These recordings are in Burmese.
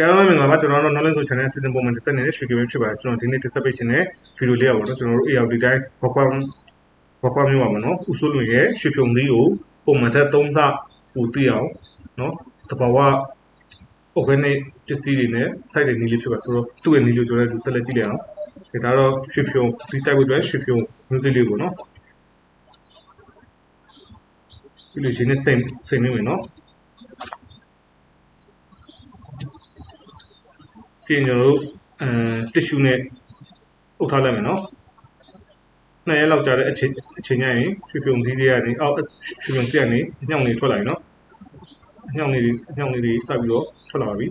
ကဲအားလုံးမင်္ဂလာပါကျွန်တော်တို့ knowledge channel စီစဉ်ပုံမှန်တစ်ဆက်နေတဲ့ရွှေကြိုပဲဖြစ်ပါတယ်ကျွန်တော်ဒီနေ့တစ်ဆက်ပေးခြင်းနဲ့ဗီဒီယိုလေးရပါတော့ကျွန်တော်တို့ ARD တိုင်းဘကွမ်ဘကွမ်မျိုးပါမနော်ဥဆိုးလွင်ရဲ့ရွှေဖြုံလေးကိုပုံမှန်တဲ့သုံးစပူသိအောင်နော်တဘာဝ organic ပစ္စည်းတွေနဲ့ site တွေနီးလေးဖြစ်ပါဆိုတော့သူ့ရဲ့နီးလေးကျွန်တော်တို့ဆက်လက်ကြည့်လိုက်အောင်ဒါတော့ရွှေဖြုံဒီ site ဝတ်အတွက်ရွှေဖြုံမျိုးစိလေးပေါ့နော်ဒီလိုရှင်းနေစိတ်စိတ်နေမယ်နော် ပြင်ကျွန်တော်တို့အဲတစ်ရှူနဲ့အုပ်ထားလိုက်မယ်နော်နှစ်ရက်လောက်ကြာတဲ့အချိန်အချိန်ညရင်ရွှေပြုံသီးတွေကနေအောက်ရွှေပြုံစီကနေအညောင်လေးထွက်လာပြီနော်အညောင်လေးတွေအညောင်လေးတွေစပြီးတော့ထွက်လာပါပြီ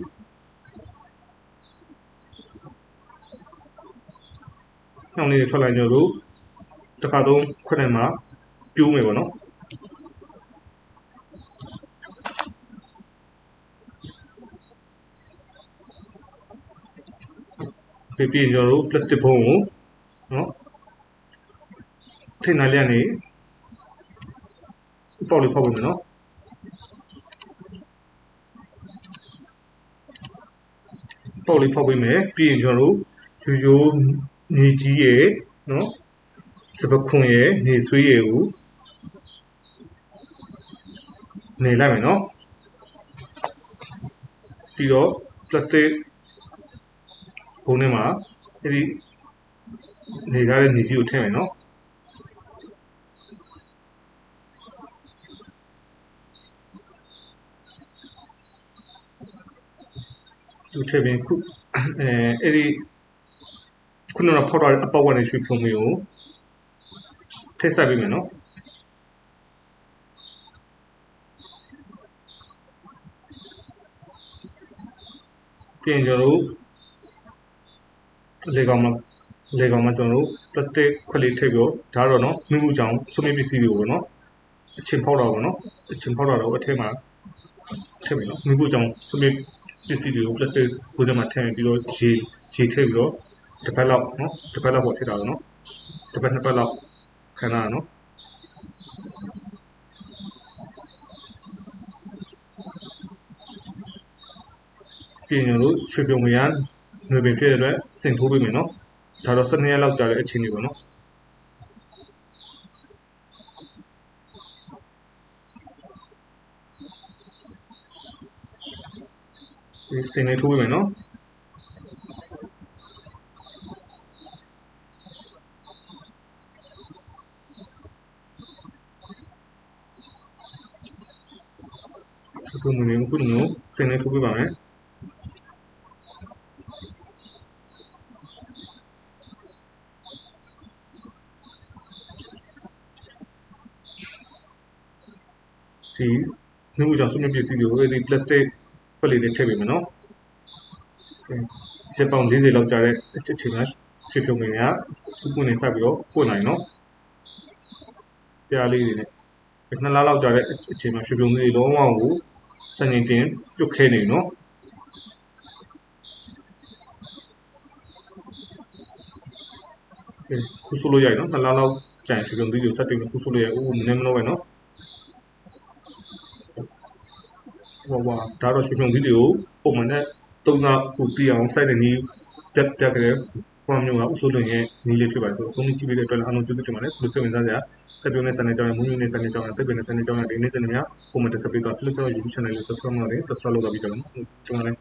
အညောင်လေးတွေထွက်လာကြတော့တစ်ခါသုံးခွက်ထဲမှာပြိုးမယ်ပေါ့နော် ပြပြကျွန်တော်တို့ plastic ဘုံကိုနော်ထိနိုင်လျက်နေပေါက်လေးဖောက်ပေးမယ်နော်ပေါက်လေးဖောက်ပေးမယ်ပြီးရင်ကျွန်တော်တို့ရိုးရိုးနေကြီးရဲ့နော်စပခွန်ရဲ့နေဆွေးရဲ့ကိုနေလိုက်မယ်နော်ပြီးတော့ plastic ဘုံထဲမှာအဲ့ဒီနေရတဲ့နေကြီးကိုထည့်မယ်နော်သူထည့်ပြီးခုအဲအဲ့ဒီခုနကဖောက်ထားတဲ့အပေါက်ကနေရွှေဖြုံမျိုးကိုထည့်ဆက်ပေးမယ်နော်ပြင်ကျွန်တော်တို့ လေကောင်မှာလေကောင်မှာကျွန်တော်တို့ plastic ခွက်လေးထည့်ပြီးတော့ဒါတော့နော်မိမှုကြောင့်စုမိပစ္စည်းတွေကိုပေါ့နော်အချင်းဖောက်တာပေါ့နော်အချင်းဖောက်တာတော့အထက်မှာထည့်ပြီနော်မိမှုကြောင့်စုမိပစ္စည်းတွေကို plastic ကိုယ်ထဲမှာထည့်ပြီးတော့ရေရေထည့်ပြီးတော့တစ်ပတ်လောက်နော်တစ်ပတ်လောက်ပေါ့ထည့်တာနော်တစ်ပတ်နှစ်ပတ်လောက်ခဏနော်ပြင်ကျွန်တော်တို့ရွှေပြုံမရ ຫນွေပင်ဖြစ်တဲ့အတွက်စင်ထိုးပေးမယ်နော်ဒါတော့12ရက်လောက်ကြာတဲ့အချိန်တွေပေါ့နော်ဒီစင်လေးထိုးပေးမယ်နော်ခုမှနေခုမျိုးစင်လေးထိုးပေးပါမယ် ဒီနှုတ်ကြောင့်စုမြပစ္စည်းတွေကိုအဲဒီ plastic ခွက်လေးတွေထည့်ပေးမယ်နော်ရက်ပေါင်း40လောက်ကြာတဲ့အချိန်မှာရွှေဖြုံငင်ကစူးပွင့်နေဆက်ပြီးတော့ပွင့်နိုင်နော်ပြားလေးတွေနဲ့နှစ်လလောက်ကြာတဲ့အချိန်မှာရွှေဖြုံလေးလုံးဝကိုစံချိန်တင်ပြုတ်ခဲနေနော်ခုဆိုလို့ရနော်နှစ်လလောက်ကြာရွှေဖြုံလေးကိုဆက်တင်ခုဆိုလို့ရဦးနည်းမလို့ပဲနော် ဟိုပါဒါတော့ရွှေဖြုံဗီဒီယိုပုံမှန်နဲ့တုံးကကိုတီအောင် site တွေနီးပြတ်ပြတ်ကြတဲ့ကွန်မျိုးကအဆိုးလွန်ရဲ့နီးလေးဖြစ်ပါတယ်ဆိုတော့ဆုံးဖြတ်ကြည့်ပြီးတဲ့အတွက်အားလုံးကျေးဇူးတင်ပါတယ်ဘလို့စိတ်ဝင်စားကြဆက်ပြုံးတဲ့ channel ကြောင်းမွေးမြူးတဲ့ channel ကြောင်းတက်ပင်တဲ့ channel ကြောင်းဒီနေ့ channel များပုံမှန်တက်ဆက်ပြီးတော့ click တော့ YouTube channel လေး subscribe လုပ်နေ subscribe လုပ်ကြပြီးကြပါဦးကျွန်တော်လည်း